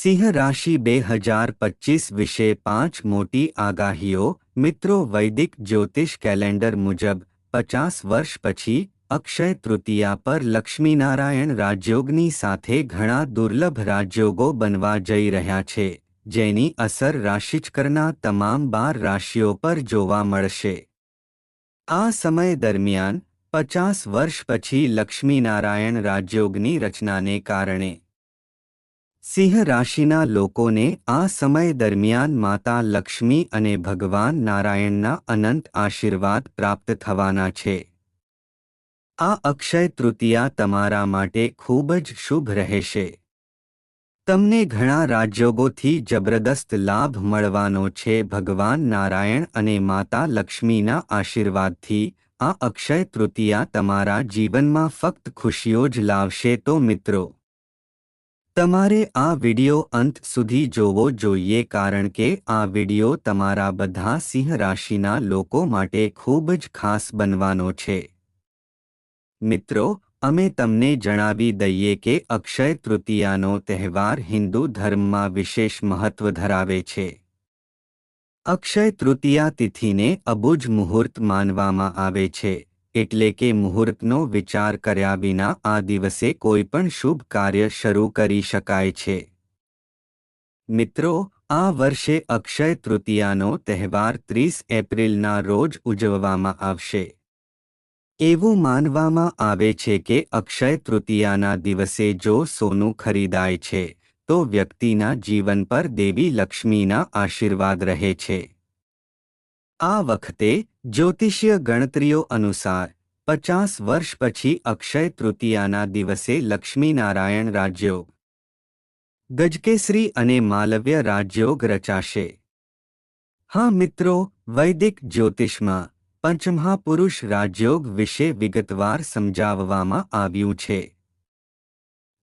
સિંહ રાશિ બે હજાર પચીસ વિશે પાંચ મોટી આગાહીઓ. મિત્રો, વૈદિક જ્યોતિષ કેલેન્ડર મુજબ, પચાસ વર્ષ પછી, અક્ષય તૃતીયા પર લક્ષ્મીનારાયણ રાજયોગની સાથે ઘણા દુર્લભ રાજયોગો બનવા જઈ રહ્યા છે, જેની અસર રાશિચકરના તમામ બાર રાશિઓ પર જોવા મળશે. આ સમય દરમિયાન, પચાસ વર્ષ પછી લક્ષ્મીનારાયણ રાજયોગની રચનાને કારણે સિંહ રાશિના લોકોને આ સમય દરમિયાન માતા લક્ષ્મી અને ભગવાન નારાયણના અનંત આશીર્વાદ પ્રાપ્ત થવાના છે. આ અક્ષય તૃતીયા તમારા માટે ખૂબ જ શુભ રહેશે. તમને ઘણા રાજયોગોથી જબરદસ્ત લાભ મળવાનો છે. ભગવાન નારાયણ અને માતા લક્ષ્મીના આશીર્વાદથી આ અક્ષય તૃતીયા તમારા જીવનમાં ફક્ત ખુશીઓ જ લાવશે તો મિત્રો. તમારે આ વિડિયો અંત સુધી જોવો જોઈએ કારણ કે આ વિડિયો તમારા બધા સિંહ રાશિના લોકો માટે ખૂબ જ ખાસ બનવાનો છે. મિત્રો, અમે તમને જણાવી દઈએ કે અક્ષય તૃતીયાનો તહેવાર હિન્દુ ધર્મમાં વિશેષ મહત્વ ધરાવે છે. અક્ષય તૃતીયા તિથિને અબુજ મુહૂર્ત માનવામાં આવે છે. એટલે કે મુહૂર્તનો વિચાર કર્યા વિના આ દિવસે કોઈપણ શુભ કાર્ય શરૂ કરી શકાય છે. મિત્રો, આ વર્ષે અક્ષય તૃતીયાનો તહેવાર ત્રીસ એપ્રિલના રોજ ઉજવવામાં આવશે. એવું માનવામાં આવે છે કે અક્ષય તૃતીયાના દિવસે જો સોનું ખરીદાય છે, તો વ્યક્તિના જીવન પર દેવી લક્ષ્મીના આશીર્વાદ રહે છે. આ વખતે જ્યોતિષીય ગણતરીઓ અનુસાર પચાસ વર્ષ પછી અક્ષય તૃતીયાના દિવસે લક્ષ્મીનારાયણ રાજયોગ. ગજકેસરી અને માલવ્ય રાજયોગ રચાશે. હા મિત્રો, વૈદિક જ્યોતિષમાં પંચમહાપુરુષ રાજયોગ વિશે વિગતવાર સમજાવવામાં આવ્યું છે.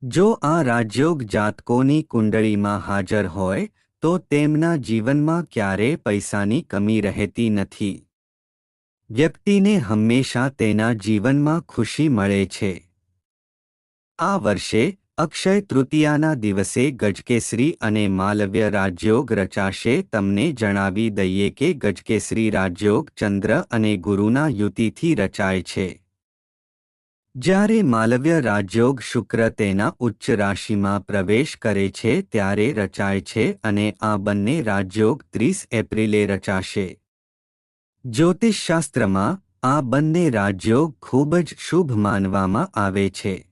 જો આ રાજયોગ જાતકોની કુંડળીમાં હાજર હોય તો તેમના જીવનમાં ક્યારે પૈસાની કમી રહેતી નથી. વ્યક્તિને હંમેશા તેના જીવનમાં ખુશી મળે છે. આ વર્ષે અક્ષય તૃતીયાના દિવસે ગજકેસરી અને માલવ્ય રાજયોગ રચાશે તમને જણાવી દઈએ કે ગજકેસરી રાજયોગ ચંદ્ર અને ગુરુના યુતિથી રચાય છે. જ્યારે માલવ્ય રાજયોગ શુક્ર તેના ઉચ્ચ રાશિમાં પ્રવેશ કરે છે, ત્યારે રચાય છે અને આ બંને રાજયોગ ત્રીસ એપ્રિલે રચાશે. જ્યોતિષશાસ્ત્રમાં, આ બંને રાજયોગ ખૂબ જ શુભ માનવામાં આવે છે.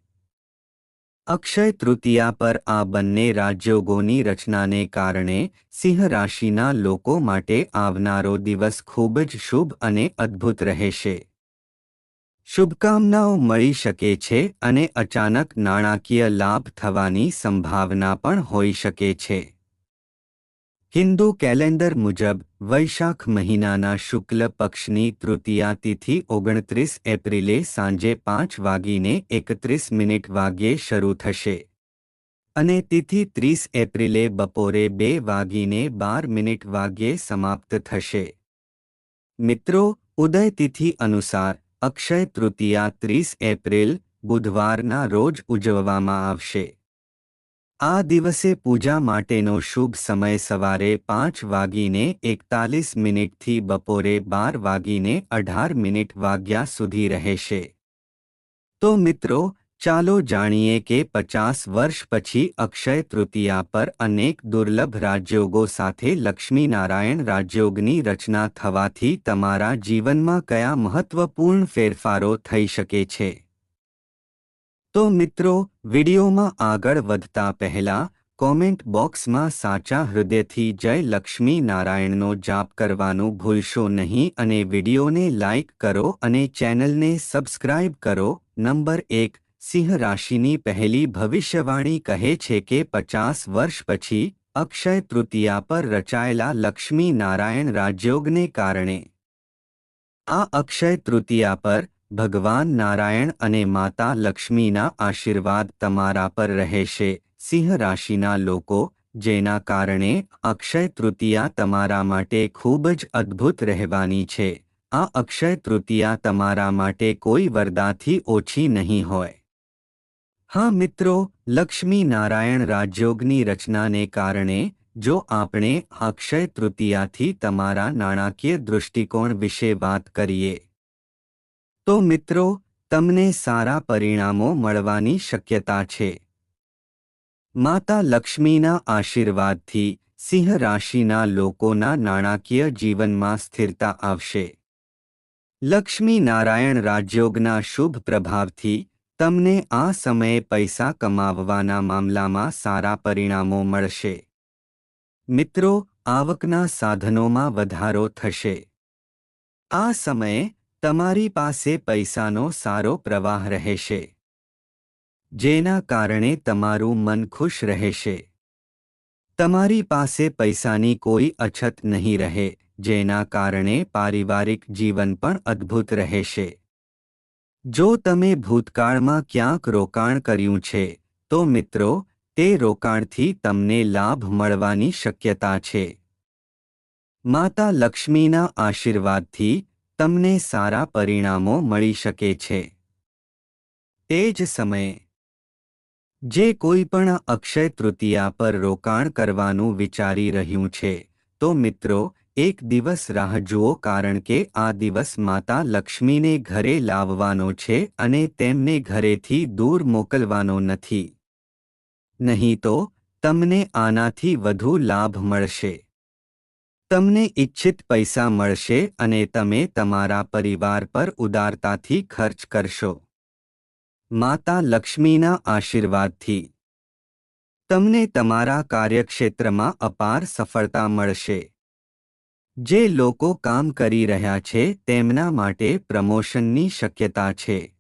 અક્ષય તૃતીયા પર આ બંને રાજયોગોની રચનાને કારણે સિંહ રાશિના લોકો માટે આવનારો દિવસ ખૂબ જ શુભ અને અદ્ભુત રહેશે. શુભકામનાઓ મળી શકે છે અને અચાનક નાણાકીય લાભ થવાની સંભાવના પણ હોઈ શકે છે. હિન્દુ કેલેન્ડર મુજબ, વૈશાખ મહિનાના શુક્લ પક્ષની તૃતીયા તિથિ ઓગણત્રીસ એપ્રિલે સાંજે પાંચ વાગીને એકત્રીસ મિનિટ વાગ્યે શરૂ થશે. અને તિથિ ત્રીસ એપ્રિલે બપોરે બે વાગીને બાર મિનિટ વાગ્યે સમાપ્ત થશે. મિત્રો, ઉદય તિથિ અનુસાર અક્ષય તૃતીયા ત્રીસ એપ્રિલ બુધવારના રોજ ઉજવવામાં આવશે. આ દિવસે પૂજા માટેનો શુભ સમય સવારે પાંચ વાગીને એકતાલીસ મિનિટથી બપોરે બાર વાગીને અઢાર મિનિટ વાગ્યા સુધી રહેશે. તો મિત્રો ચાલો જાણીએ કે પચાસ વર્ષ પછી અક્ષય તૃતીયા પર અનેક દુર્લભ રાજયોગો સાથે લક્ષ્મીનારાયણ રાજયોગની રચના થવાથી તમારા જીવનમાં કયા મહત્વપૂર્ણ ફેરફારો થઈ શકે છે? તો મિત્રો, વિડીયોમાં આગળ વધતા પહેલા કોમેન્ટ બોક્સમાં સાચા હૃદયથી જય લક્ષ્મી નારાયણનો જાપ કરવાનું ભૂલશો નહીં અને વિડીયોને લાઇક કરો અને ચેનલને સબસ્ક્રાઇબ કરો. નંબર એક સિંહ રાશિની પહેલી ભવિષ્યવાણી કહે છે કે પચાસ વર્ષ પછી અક્ષય તૃતીયા પર રચાયેલા લક્ષ્મી નારાયણ રાજયોગને કારણે. આ અક્ષય તૃતીયા પર ભગવાન નારાયણ અને માતા લક્ષ્મીના આશીર્વાદ તમારા પર રહેશે. સિંહ રાશિના લોકો, જેના કારણે અક્ષય તૃતીયા તમારા માટે ખૂબ જ અદ્ભુત રહેવાની છે. આ અક્ષય તૃતીયા તમારા માટે કોઈ વરદાથી ઓછી નહીં હોય. હા મિત્રો, લક્ષ્મી નારાયણ રાજયોગની રચનાને કારણે જો આપણે અક્ષય તૃતીયાથી તમારા નાણાકીય દૃષ્ટિકોણ વિશે વાત કરીએ, તો મિત્રો, તમને સારા પરિણામો મળવાની શક્યતા છે. માતા લક્ષ્મીના આશીર્વાદથી સિંહ રાશિના લોકોના નાણાકીય જીવનમાં સ્થિરતા આવશે. લક્ષ્મી નારાયણ રાજયોગના શુભ પ્રભાવથી તમને આ સમયે પૈસા કમાવવાના મામલામાં સારા પરિણામો મળશે. મિત્રો, આવકના સાધનોમાં વધારો થશે. આ સમયે તમારી પાસે પૈસાનો સારો પ્રવાહ રહેશે. જેના કારણે તમારું મન ખુશ રહેશે. તમારી પાસે પૈસાની કોઈ અછત નહીં રહે, જેના કારણે પારિવારિક જીવન પણ અદ્ભુત રહેશે. જો તમે ભૂતકાળમાં ક્યાંક રોકાણ કર્યું છે, તો મિત્રો, તે રોકાણથી તમને લાભ મળવાની શક્યતા છે. માતા લક્ષ્મીના આશીર્વાદથી તમને સારા પરિણામો મળી શકે છે. તે જ સમયે, જે કોઈ પણ અક્ષય તૃતીયા પર રોકાણ કરવાનું વિચારી રહ્યું છે, તો મિત્રો એક દિવસ રાહ જુઓ કારણ કે આ દિવસ માતા લક્ષ્મીને ઘરે લાવવાનો છે અને તેમને ઘરેથી દૂર મોકલવાનો નથી. નહીં તો તમને આનાથી વધુ લાભ મળશે. તમને ઇચ્છિત પૈસા મળશે અને તમે તમારા પરિવાર પર ઉદારતાથી ખર્ચ કરશો. માતા લક્ષ્મીના આશીર્વાદથી. તમને તમારા કાર્યક્ષેત્રમાં અપાર સફળતા મળશે. જે લોકો કામ કરી રહ્યા છે તેમના માટે પ્રમોશનની શક્યતા છે.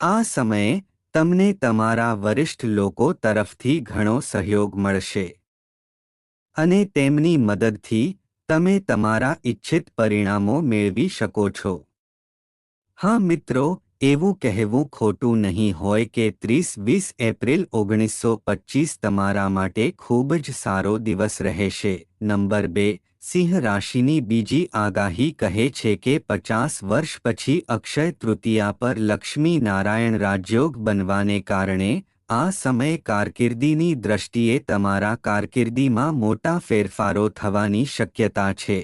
આ સમયે તમને તમારા વરિષ્ઠ લોકો તરફથી ઘણો સહયોગ મળશે. અને તેમની મદદથી તમે તમારા ઇચ્છિત પરિણામો મેળવી શકો છો. હા મિત્રો, એવું કહેવું ખોટું નહીં હોય કે ત્રીસ વીસ એપ્રિલ ઓગણીસો પચીસ તમારા માટે ખૂબ જ સારો દિવસ રહેશે. નંબર બે સિંહ રાશિની બીજી આગાહી કહે છે કે પચાસ વર્ષ પછી અક્ષય તૃતીયા પર લક્ષ્મી નારાયણ રાજયોગ બનવાને કારણે આ સમય કારકિર્દીની દ્રષ્ટિએ તમારા કારકિર્દીમાં મોટા ફેરફારો થવાની શક્યતા છે.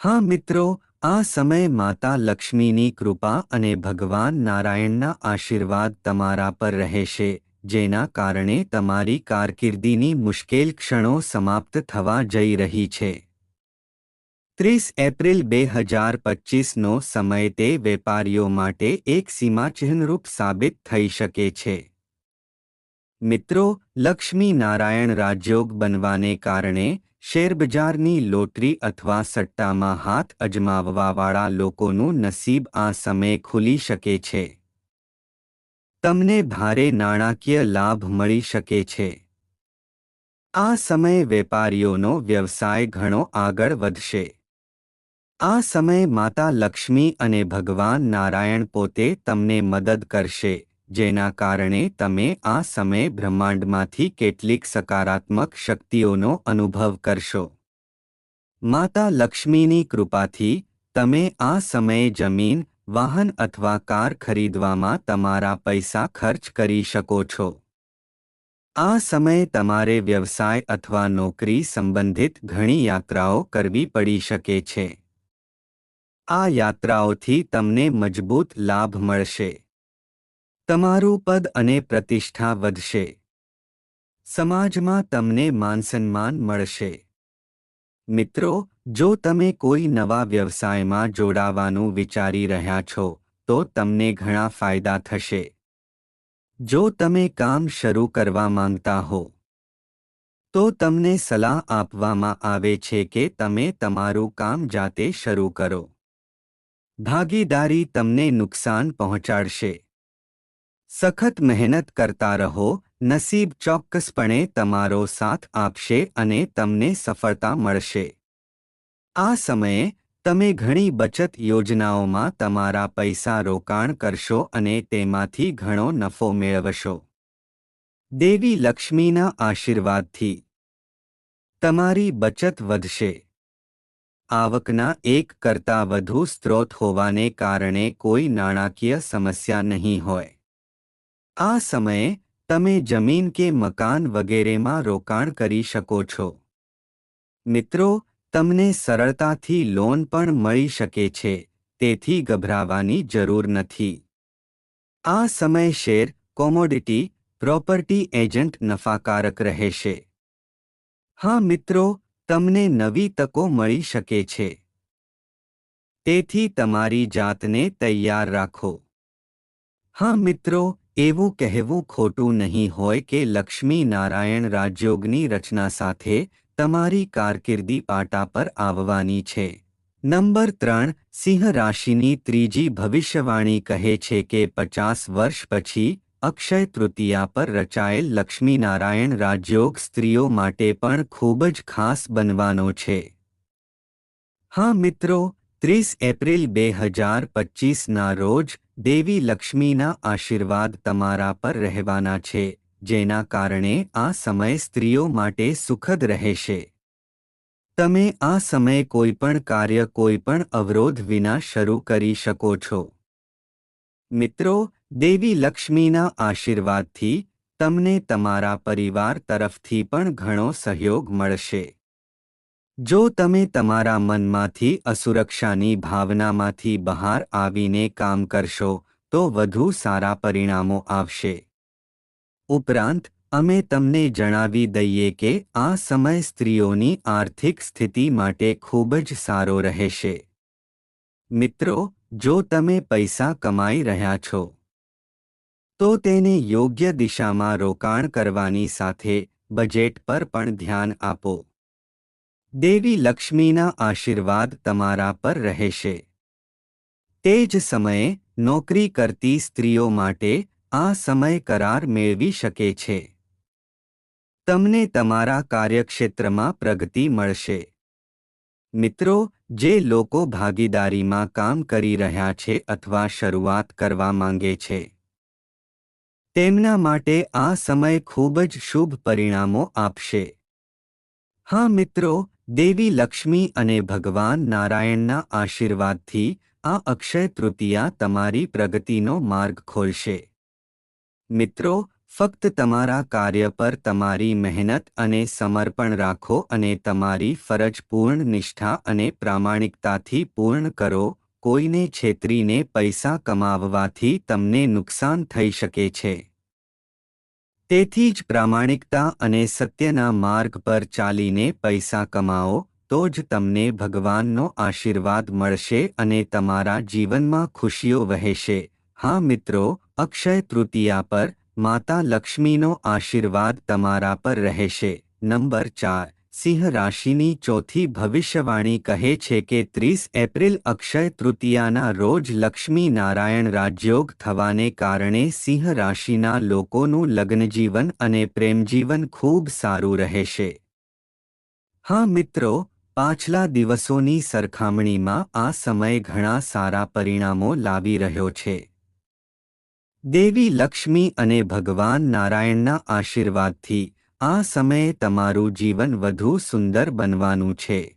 હા મિત્રો, આ સમય માતા લક્ષ્મીની કૃપા અને ભગવાન નારાયણના આશીર્વાદ તમારા પર રહેશે. જેના કારણે તમારી કારકિર્દીની મુશ્કેલ ક્ષણો સમાપ્ત થવા જઈ રહી છે. ત્રીસ એપ્રિલ બે હજાર પચીસનો સમય તે વેપારીઓ માટે એક સીમાચિહ્નરૂપ સાબિત થઈ શકે છે. મિત્રો, લક્ષ્મી નારાયણ રાજયોગ બનવાને કારણે શેરબજારની લોટરી અથવા સટ્ટામાં હાથ અજમાવવાવાળા લોકોનું નસીબ આ સમયે ખુલી શકે છે. તમને ભારે નાણાકીય લાભ મળી શકે છે. આ સમયે વેપારીઓનો વ્યવસાય ઘણો આગળ વધશે. આ સમયે માતા લક્ષ્મી અને ભગવાન નારાયણ પોતે તમને મદદ કરશે, જેના કારણે તમે આ સમયે બ્રહ્માંડમાંથી કેટલીક સકારાત્મક શક્તિઓનો અનુભવ કરશો. માતા લક્ષ્મીની કૃપાથી, તમે આ સમયે જમીન વાહન અથવા કાર ખરીદવામાં તમારા પૈસા ખર્ચ કરી શકો છો. આ સમયે તમારે વ્યવસાય અથવા નોકરી સંબંધિત ઘણી યાત્રાઓ કરવી પડી શકે છે. આ યાત્રાઓથી તમને મજબૂત લાભ મળશે. તમારું પદ અને પ્રતિષ્ઠા વધશે. સમાજમાં તમને માનસન્માન મળશે. મિત્રો જો તમે કોઈ નવા વ્યવસાયમાં જોડાવાનું વિચારી રહ્યા છો, તો તમને ઘણા ફાયદા થશે. જો તમે કામ શરૂ કરવા માંગતા હો, તો તમને સલાહ આપવામાં આવે છે કે તમે તમારું કામ જાતે શરૂ કરો. ભાગીદારી તમને નુકસાન પહોંચાડશે. સખત મહેનત કરતા રહો, નસીબ ચોક્કસપણે તમારો સાથ આપશે અને તમને સફળતા મળશે. આ સમયે તમે ઘણી બચત યોજનાઓમાં તમારા પૈસા રોકાણ કરશો અને તેમાંથી ઘણો નફો મેળવશો. દેવી લક્ષ્મીના આશીર્વાદથી તમારી બચત વધશે. આવકના એક કરતાં વધુ સ્ત્રોત હોવાને કારણે કોઈ નાણાકીય સમસ્યા નહીં હોય. આ સમયે તમે જમીન કે મકાન વગેરેમાં રોકાણ કરી શકો છો. મિત્રો તમને સરળતાથી લોન પણ મળી શકે છે, તેથી ગભરાવાની જરૂર નથી. આ સમય શેર, કોમોડિટી, પ્રોપર્ટી એજન્ટ નફાકારક રહેશે. હા મિત્રો, તમને નવી તકો મળી શકે છે. તેથી તમારી જાતને તૈયાર રાખો. હા મિત્રો, એવું કહેવું ખોટું નહીં હોય કે લક્ષ્મી નારાયણ રાજયોગની રચના સાથે તમારી કારકિર્દી પાટા પર આવવાની છે. નંબર ત્રણ, સિંહ રાશિની ત્રીજી ભવિષ્યવાણી કહે છે કે પચાસ વર્ષ પછી અક્ષય તૃતીયા પર રચાયેલ લક્ષ્મીનારાયણ રાજયોગ સ્ત્રીઓ માટે પણ ખૂબ જ ખાસ બનવાનો છે. હા મિત્રો, ત્રીસ એપ્રિલ બે હજાર પચીસના રોજ દેવી લક્ષ્મીના આશીર્વાદ તમારા પર રહેવાના છે. જેના કારણે આ સમય સ્ત્રીઓ માટે સુખદ રહેશે. તમે આ સમયે કોઈપણ કાર્ય કોઈપણ અવરોધ વિના શરૂ કરી શકો છો. મિત્રો, દેવી લક્ષ્મીના આશીર્વાદથી તમને તમારા પરિવાર તરફથી પણ ઘણો સહયોગ મળશે. જો તમે તમારા મનમાંથી અસુરક્ષાની ભાવનામાંથી બહાર આવીને કામ કરશો, તો વધુ સારા પરિણામો આવશે. ઉપરાંત, અમે તમને જણાવી દઈએ કે આ સમય સ્ત્રીઓની આર્થિક સ્થિતિ માટે ખૂબ જ સારો રહેશે. મિત્રો, જો તમે પૈસા કમાઈ રહ્યા છો, તો તેને યોગ્ય દિશામાં રોકાણ કરવાની સાથે બજેટ પર પણ ધ્યાન આપો. દેવી લક્ષ્મીના આશીર્વાદ તમારા પર રહેશે. તે જ સમયે નોકરી કરતી સ્ત્રીઓ માટે આ સમય કરાર મેળવી શકે છે. તમને તમારા કાર્યક્ષેત્રમાં પ્રગતિ મળશે. મિત્રો, જે લોકો ભાગીદારીમાં કામ કરી રહ્યા છે અથવા શરૂઆત કરવા માંગે છે, તેમના માટે આ સમય ખૂબ જ શુભ પરિણામો આપશે. હા મિત્રો, દેવી લક્ષ્મી અને ભગવાન નારાયણના આશીર્વાદથી આ અક્ષય તૃતીયા તમારી પ્રગતિનો માર્ગ ખોલશે. મિત્રો, ફક્ત તમારા કાર્ય પર તમારી મહેનત અને સમર્પણ રાખો અને તમારી ફરજ પૂર્ણ નિષ્ઠા અને પ્રામાણિકતાથી પૂર્ણ કરો. કોઈને છેતરીને પૈસા કમાવવાથી તમને નુકસાન થઈ શકે છે. તેથી જ પ્રામાણિકતા અને સત્યના માર્ગ પર ચાલીને પૈસા કમાઓ તો જ તમને ભગવાનનો આશીર્વાદ મળશે અને તમારા જીવનમાં ખુશીઓ વહેશે. હા મિત્રો અક્ષય તૃતીયા પર માતા લક્ષ્મીનો આશીર્વાદ તમારા પર રહેશે. નંબર ચાર, સિંહ રાશિની ચોથી ભવિષ્યવાણી કહે છે કે ત્રીસ એપ્રિલ અક્ષય તૃતીયાના રોજ લક્ષ્મી નારાયણ રાજયોગ થવાને કારણે સિંહ રાશિના લોકોનું લગ્નજીવન અને પ્રેમજીવન ખૂબ સારું રહેશે. હા મિત્રો, પાછલા દિવસોની સરખામણીમાં આ સમય ઘણા સારા પરિણામો લાવી રહ્યો છે. દેવી લક્ષ્મી અને ભગવાન નારાયણના આશીર્વાદથી આ સમયે તમારું જીવન વધુ સુંદર બનવાનું છે.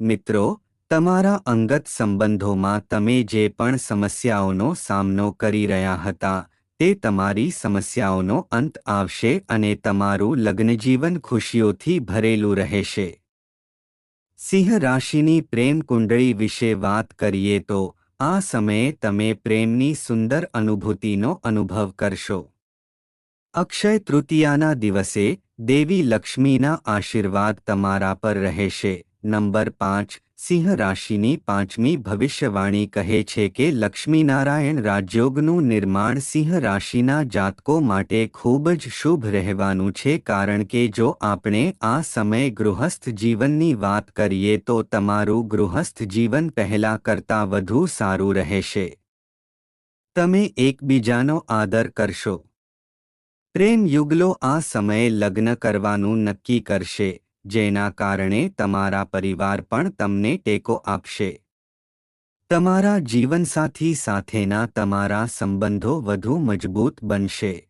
મિત્રો, તમારા અંગત સંબંધોમાં તમે જે પણ સમસ્યાઓનો સામનો કરી રહ્યા હતા, તે તમારી સમસ્યાઓનો અંત આવશે અને તમારું લગ્નજીવન ખુશીઓથી ભરેલું રહેશે. સિંહ રાશિની પ્રેમ કુંડળી વિશે વાત કરીએ તો આ સમયે તમે પ્રેમની સુંદર અનુભૂતિનો અનુભવ કરશો. અક્ષય તૃતીયાના દિવસે દેવી લક્ષ્મીના આશીર્વાદ તમારા પર રહેશે. નંબર પાંચ સિંહ રાશિની પાંચમી ભવિષ્યવાણી કહે છે કે લક્ષ્મીનારાયણ રાજયોગનું નિર્માણ સિંહ રાશિના જાતકો માટે ખૂબ જ શુભ રહેવાનું છે કારણ કે જો આપણે આ સમય ગૃહસ્થ જીવનની વાત કરીએ તો તમારું ગૃહસ્થ જીવન પહેલા કરતાં વધુ સારું રહેશે. તમે એકબીજાનો આદર કરશો. પ્રેમ યુગલો આ સમયે લગ્ન કરવાનું નક્કી કરશે. જેના કારણે તમારા પરિવાર પણ તમને ટેકો આપશે. તમારા જીવનસાથી સાથેના તમારા સંબંધો વધુ મજબૂત બનશે.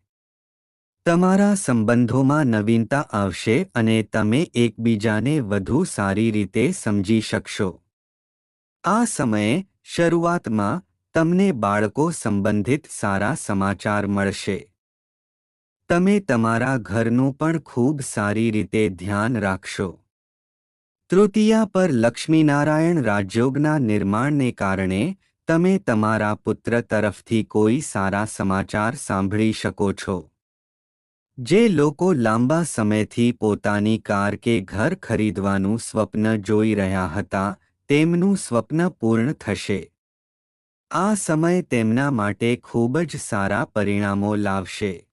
તમારા સંબંધોમાં નવીનતા આવશે અને તમે એકબીજાને વધુ સારી રીતે સમજી શકશો. આ સમયે શરૂઆતમાં તમને બાળકો સંબંધિત સારા સમાચાર મળશે. તમે તમારા ઘરનું પણ ખૂબ સારી રીતે ધ્યાન રાખશો. તૃતીયા પર લક્ષ્મીનારાયણ રાજયોગના નિર્માણને કારણે તમે તમારા પુત્ર તરફથી કોઈ સારા સમાચાર સાંભળી શકો છો. જે લોકો લાંબા સમયથી પોતાની કાર કે ઘર ખરીદવાનું સ્વપ્ન જોઈ રહ્યા હતા, તેમનું સ્વપ્ન પૂર્ણ થશે. આ સમય તેમના માટે ખૂબ જ સારા પરિણામો લાવશે.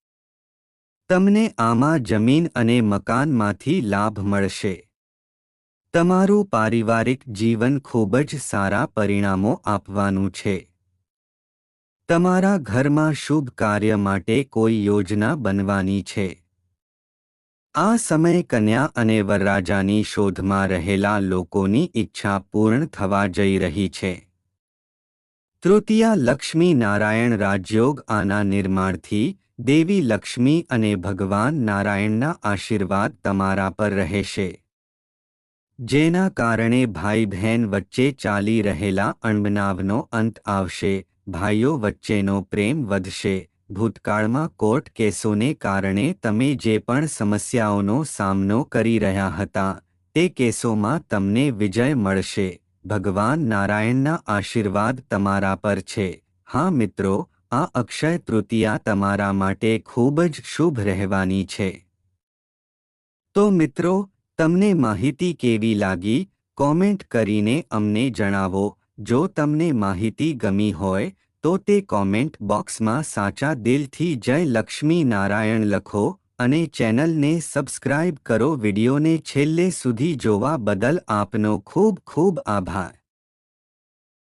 તમને આમાં જમીન અને મકાનમાંથી લાભ મળશે. તમારું પારિવારિક જીવન ખૂબ જ સારા પરિણામો આપવાનું છે. તમારા ઘરમાં શુભ કાર્ય માટે કોઈ યોજના બનવાની છે. આ સમય કન્યા અને વરરાજાની શોધમાં રહેલા લોકોની ઈચ્છા પૂર્ણ થવા જઈ રહી છે. તૃતીયા લક્ષ્મી નારાયણ રાજયોગ આના નિર્માણથી દેવી લક્ષ્મી અને ભગવાન નારાયણના આશીર્વાદ તમારા પર રહેશે. જેના કારણે ભાઈ બહેન વચ્ચે ચાલી રહેલા અણબનાવનો અંત આવશે, ભાઈઓ વચ્ચેનો પ્રેમ વધશે, ભૂતકાળમાં કોર્ટ કેસોને કારણે તમે જે પણ સમસ્યાઓનો સામનો કરી રહ્યા હતા, તે કેસોમાં તમને વિજય મળશે. ભગવાન નારાયણના આશીર્વાદ તમારા પર છે. હા મિત્રો આ અક્ષય તૃતીયા તમારા માટે ખૂબ જ શુભ રહેવાની છે. તો મિત્રો, તમને માહિતી કેવી લાગી? કોમેન્ટ કરીને અમને જણાવો. જો તમને માહિતી ગમી હોય, તો તે કોમેન્ટ બોક્સમાં સાચા દિલથી જય લક્ષ્મી નારાયણ લખો અને ચેનલને સબસ્ક્રાઇબ કરો. વિડિયોને છેલ્લે સુધી જોવા બદલ આપનો ખૂબ ખૂબ આભાર.